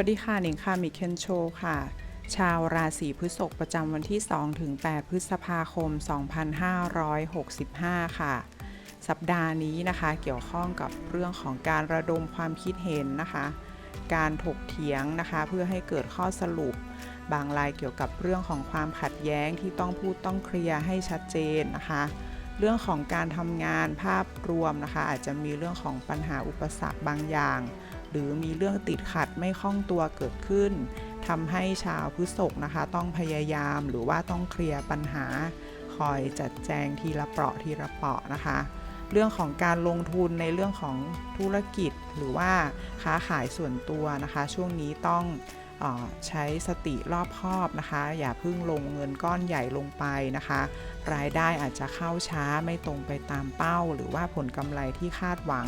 วัสดีค่ะหนิงค่ะมิเคนโชค่ะ ชาวราศีพฤษภประจำวันที่2ถึง8พฤษภาคม 2565 ค่ะ สัปดาห์นี้นะคะ เกี่ยวข้องกับเรื่องของการระดมความคิดเห็นนะคะ การถกเถียงนะคะ เพื่อให้เกิดข้อสรุป บางรายเกี่ยวกับเรื่องของความขัดแย้งที่ต้องพูดต้องเคลียร์ให้ชัดเจนนะคะ เรื่องของการทำงานภาพรวมนะคะ อาจจะมีเรื่องของปัญหาอุปสรรคบางอย่าง หรือมีเรื่องติดขัดไม่คล่องตัวเกิดขึ้นทำให้ชาวพฤษภนะคะ ต้องพยายามหรือว่าต้องเคลียร์ปัญหา คอยจัดแจงทีละเปราะทีละเปราะนะคะ เรื่องของการลงทุนในเรื่องของธุรกิจหรือว่าค้าขายส่วนตัวนะคะ ช่วงนี้ต้อง ใช้สติรอบคอบนะคะ อย่าเพิ่งลงเงินก้อนใหญ่ลงไปนะคะ รายได้อาจจะเข้าช้าไม่ตรงไปตามเป้า หรือว่าผลกำไรที่คาดหวัง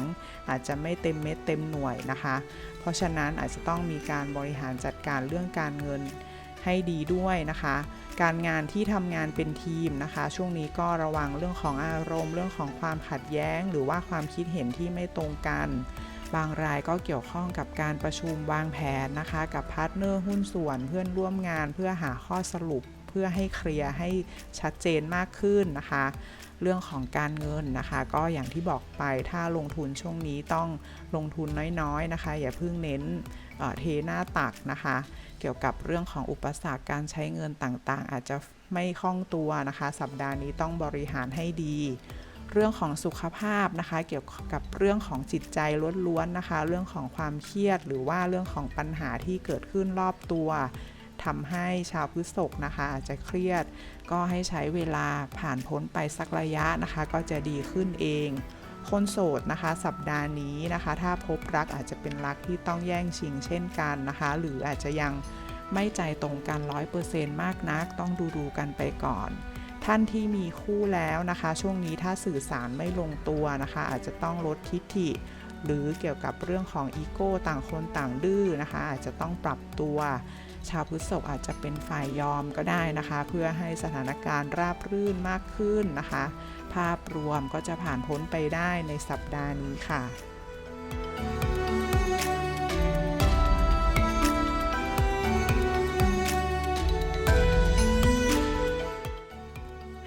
อาจจะไม่เต็มเม็ดเต็มหน่วยนะคะ เพราะฉะนั้นอาจจะต้องมีการบริหารจัดการเรื่องการเงินให้ดีด้วยนะคะ การงานที่ทำงานเป็นทีมนะคะ ช่วงนี้ก็ระวังเรื่องของอารมณ์ เรื่องของความขัดแย้ง หรือว่าความคิดเห็นที่ไม่ตรงกัน บางรายก็เกี่ยวข้องกับการประชุมวางแผนนะคะ กับพาร์ทเนอร์หุ้นส่วนเพื่อนร่วมงานเพื่อหาข้อสรุปเพื่อให้เคลียร์ให้ชัดเจนมากขึ้นนะคะ เรื่องของการเงินนะคะ ก็อย่างที่บอกไปถ้าลงทุนช่วงนี้ต้องลงทุนน้อยๆนะคะ อย่าเพิ่งเน้นเเทหน้าตักนะคะ เกี่ยวกับเรื่องของอุปสรรคการใช้เงินต่างๆ อาจจะไม่คล่องตัวนะคะ สัปดาห์นี้ต้องบริหารให้ดี เรื่องของสุขภาพนะคะ เกี่ยวกับเรื่องของจิตใจล้วนๆนะคะ เรื่องของความเครียดหรือว่าเรื่องของปัญหาที่เกิดขึ้นรอบตัวทำให้ชาวพฤษภนะคะอาจจะเครียด ก็ให้ใช้เวลาผ่านพ้นไปสักระยะนะคะ ก็จะดีขึ้นเองคนโสดนะคะสัปดาห์นี้นะคะ ถ้าพบรักอาจจะเป็นรักที่ต้องแย่งชิงเช่นกันนะคะ หรืออาจจะยังไม่ใจตรงกัน 100%มากนัก ต้องดูดูกันไปก่อน ท่านที่มีคู่แล้วนะคะ ช่วงนี้ถ้าสื่อสารไม่ลงตัวนะคะ อาจจะต้องลดทิฐิ หรือเกี่ยวกับเรื่องของอีโก้ต่างคนต่างดื้อนะคะ อาจจะต้องปรับตัว ชาวพฤษภอาจจะเป็นฝ่ายยอมก็ได้นะคะ เพื่อให้สถานการณ์ราบรื่นมากขึ้นนะคะ ภาพรวมก็จะผ่านพ้นไปได้ในสัปดาห์นี้ค่ะ